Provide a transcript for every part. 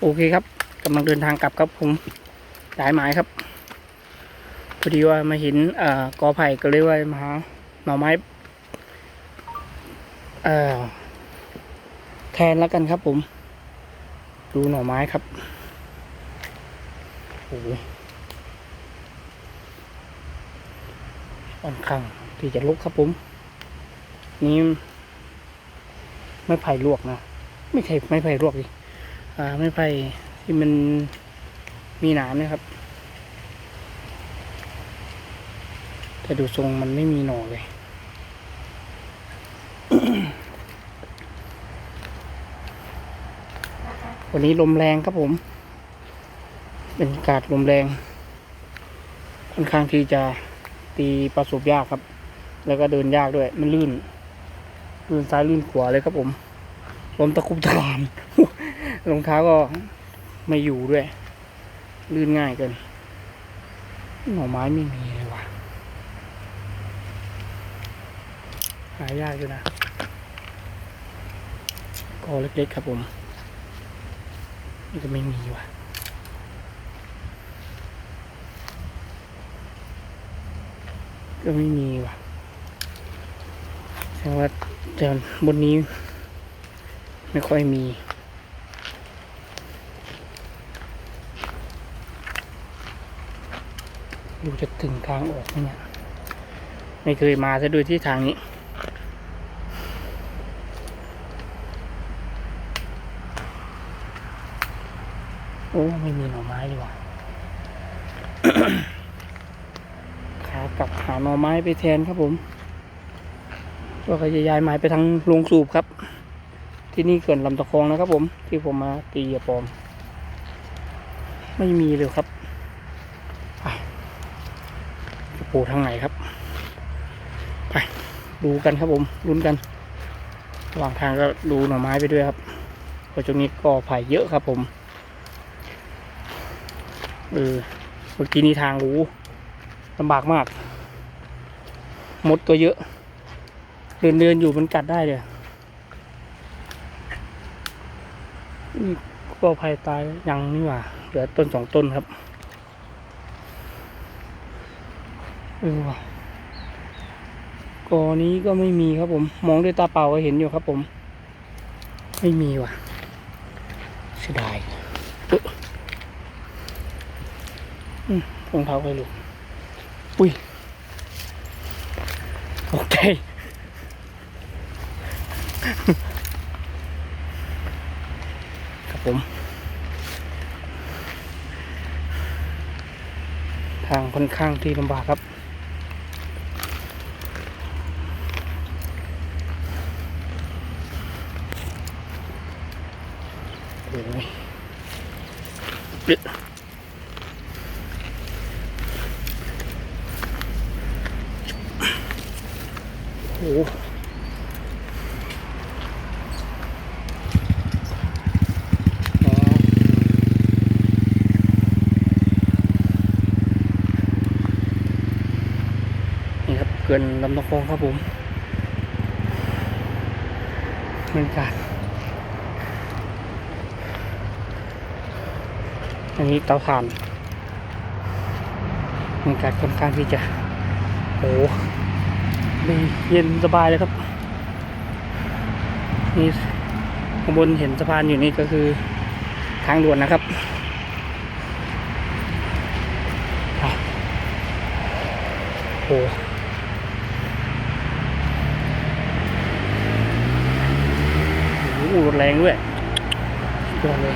โอเคครับกำลังเดินทางกลับครับผมหลายหมายครับพอดีว่ามาเห็นเอ่อกอไผ่ก็เลยว่ามาหาหน่อไม้เอ่อแทนแล้วกันครับผม ดูหน่อไม้ครับโอ้โหค่อนข้างที่จะลุกครับผม นี่ไม่ไผ่ลวกนะ ไม่ใช่ไม่ไผ่ลวกดิอ่า ไม่ไผ่ที่มันมีหนามเนะครับ แต่ดูทรงมันไม่มีหน่อเลยวันนี้ลมแรงครับผม เป็นอากาศลมแรง ค่อนข้างที่จะตีประสบยากครับ แล้วก็เดินยากด้วย มันลื่น ลื่นซ้ายลื่นขวาเลยครับผม ลมตะคุบตะลาน รองเท้าก็ไม่อยู่ด้วย ลื่นง่ายเกิน หน่อไม้ไม่มีเลยว่ะ หายากอยู่นะกอเล็กๆครับผมนี่ก็ไม่มีว่ะก็ไม่มีว่ะแสดงว่าแต่บนนี้ไม่ค่อยมี ดูจะถึงทางออกไหมเนี่ย ไม่เคยมาซะด้วยที่ทางนี้โอ้ไม่มีหน่อไม้เลยว่ะขากลับหาหน่อไม้ไปแทนครับผมก็จะย้ายไม้ไปทางโรงสูบครับ ที่นี่เขื่อนลำตะคองนะครับผมที่ผมมาตีเหยาปลอม ไม่มีเลยครับไป จะปลูกทางไหนครับ ไป ดูกันครับผมลุ้นกันระหว่างทางก็ดูหน่อไม้ไปด้วยครับเพราะช่วงนี้ก็ไผ่เยอะครับผมเออเมื่อกี้นี้ทางหูลำบากมาก มดก็เยอะ เดินเดินอยู่มันกัดได้เลยนี่ก็ภัยตายยังนี่หว่าเหลือต้นสองต้นครับ เออว่ะกอนี้ก็ไม่มีครับผม มองด้วยตาเปล่าก็เห็นอยู่ครับผม ไม่มีว่ะเสียดายเอออืมรองเท้าไปลูกอุ้ยโอเคครับผม ทางค่อนข้างที่ลำบากครับ โอ้ยเอ๊ะโอ้เกินลำตะคองครับผมบรรยากาศ อันนี้เตาถ่านบรรยากาศค่อนข้างที่จะโอ้ดีเย็นสบายเลยครับนี่ข้างบนเห็นสะพานอยู่นี่ก็คือทางด่วนนะครับโอ้โหรถแรงด้วยสุดยอดเลย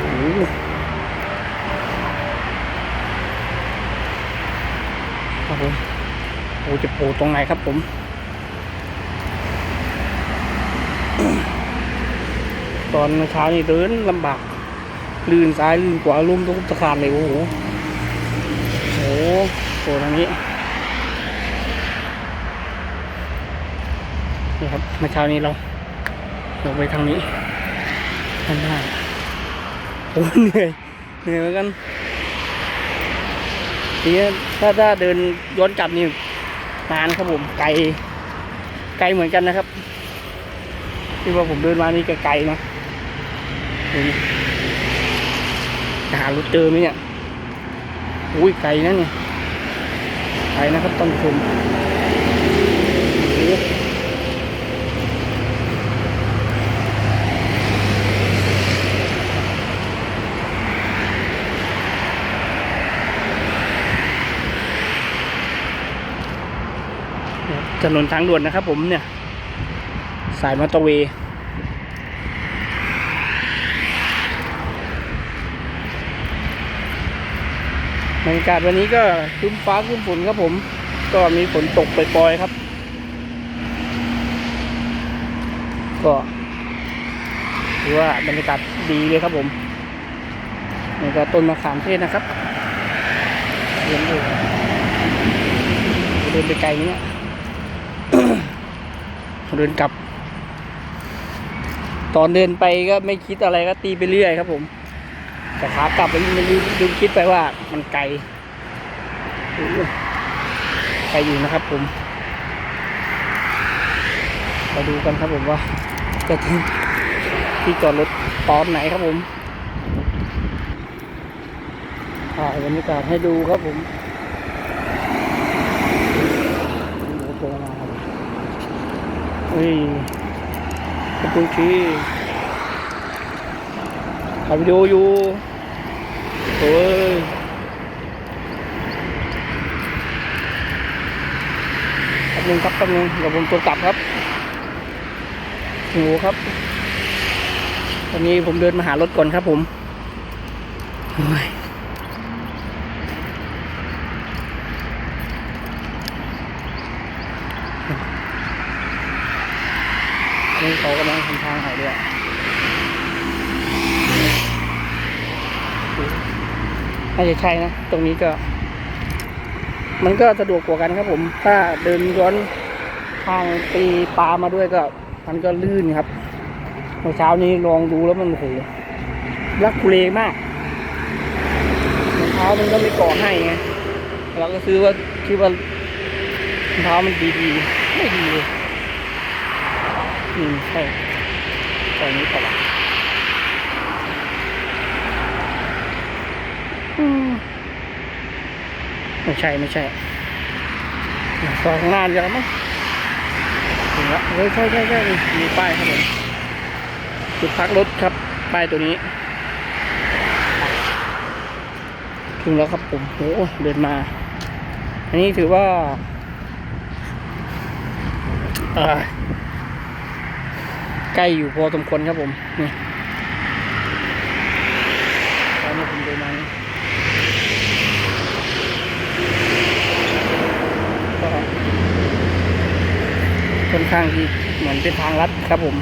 โอ้โหครับ ผมโอ้จะปูตรงไหนครับผมตอนเช้านี่เดินลำบาก ลื่นซ้ายลื่นขวาลุ่มตะคุบตะคานเลยโอ้โหโอ้โหโผล่ทางนี้นี่ครับเมื่อเช้านี้เราลงไปทางนี้ข้างหน้าโอ้เหนื่อยเหนื่อยเหมือนกัน ทีนี้ถ้าถ้าเดินย้อนกลับนี่นานครับผมไกลไกลเหมือนกันนะครับ ที่ว่าผมเดินมานี่ไกลๆนะจะหารถเจอไหมเนี่ยอุ้ยไกลนะเนี่ยไกลนะครับท่านผู้ชม ถนนทางด่วนนะครับผมเนี่ย สายมอเตอร์เวย์บรรยากาศวันนี้ก็คึ้มฟ้าคึ้มฝนครับผม ก็มีฝนตกปล่อยๆครับ ก็ถือว่าบรรยากาศดีเลยครับผมนี่ก็ต้นมะขามเทศนะครับเดินดูเดินไปไกลเนี่ย เดินกลับ ตอนเดินไปก็ไม่คิดอะไรก็ตีไปเรื่อยครับ ผม แต่ขากลับไปมันลืมคิดไปว่ามันไกลไกลอยู่นะครับ ผมมาดูกันครับผมว่าจะถึงที่จอดรถตอนไหนครับผมถ่ายบรรยากาศให้ดูครับผมโอ้โหโผล่มาครับ เฮ้ยขอบคุณชีถ่ายวิดีโออยู่โอ้ยแป๊บนึงครับแป๊บนึงเดี๋ยวผมตัวกลับครับโอ้โหครับ ตอนนี้ผมเดินมาหารถก่อนครับผมโอ้ยอันนี้เขากำลังทำทางให้ด้วย น่าจะใช่นะ ตรงนี้ก็ มันก็สะดวกกว่ากันครับ ผม ถ้าเดินย้อนทางตีปลามาด้วยก็ มันก็ลื่นครับเมื่อเช้านี้ลองดูแล้วมันโหรักคุเลมากรองเท้ามันก็ไม่กาะให้ไงเราก็ซื้อว่าคิดว่ารองเท้ามันดีๆไม่ดีเลยอืมใช่ตรงนี้ต่อละอื ไม่ใช่ไม่ใช่ซอยข้าน้าเยวมั้งถึงแล้วเฮ้ยใช่ใช่ใช่มีป้ายครับผมจุดพักรถครับ ป้ายตัวนี้ ถึงแล้วครับผมโอ้เดินมา อันนี้ถือว่าใกล้อยู่พอสมควรครับผม นี่ตอนนี้ผมเดินมานี่ก็ ค่อนข้างที่เหมือนเป็นทางลัดครับผม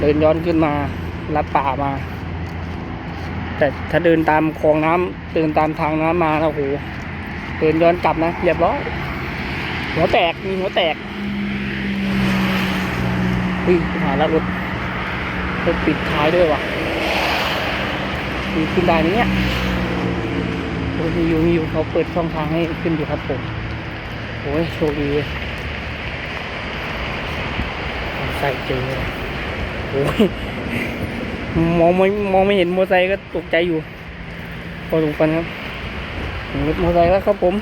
เดินย้อนขึ้นมาลัดป่ามา แต่ถ้าเดินตามคลองน้ำเดินตามทางน้ำมาแล้วโอ้โหเดินย้อนกลับนะเรียบร้อยหัวแตกมีหัวแตกอุ้ยหาแล้วรถรถปิดท้ายด้วยว่ะมีขึ้นได้ไหมเนี่ยโอ้ยมีอยู่มีอยู่เขาเปิดช่องทางให้ขึ้นอยู่ครับผมโอ้ยโชคดี เว้ยใส่เจอโอ้ยมองไม่มองไม่เห็นมอเตอร์ไซค์ก็ตกใจอยู่ พอสมควรครับรถมอเตอร์ไซค์แล้วครับผม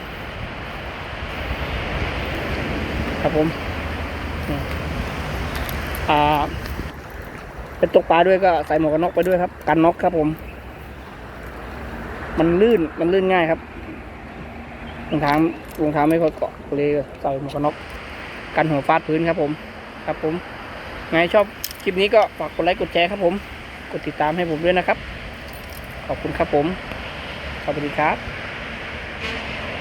ครับผมอ่าเป็นตกปลาด้วยก็ใส่หมวกกันน็อกไปด้วยครับ กันน็อกครับผม มันลื่นมันลื่นง่ายครับรองเท้ารองเท้าไม่ค่อยเกาะเลยใส่หมวกกันน็อกกันหัวฟาดพื้นครับผม ครับผม ไงชอบคลิปนี้ก็ฝากกดไลค์กดแชร์ครับผม กดติดตามให้ผมด้วยนะครับ ขอบคุณครับผม สวัสดีครับ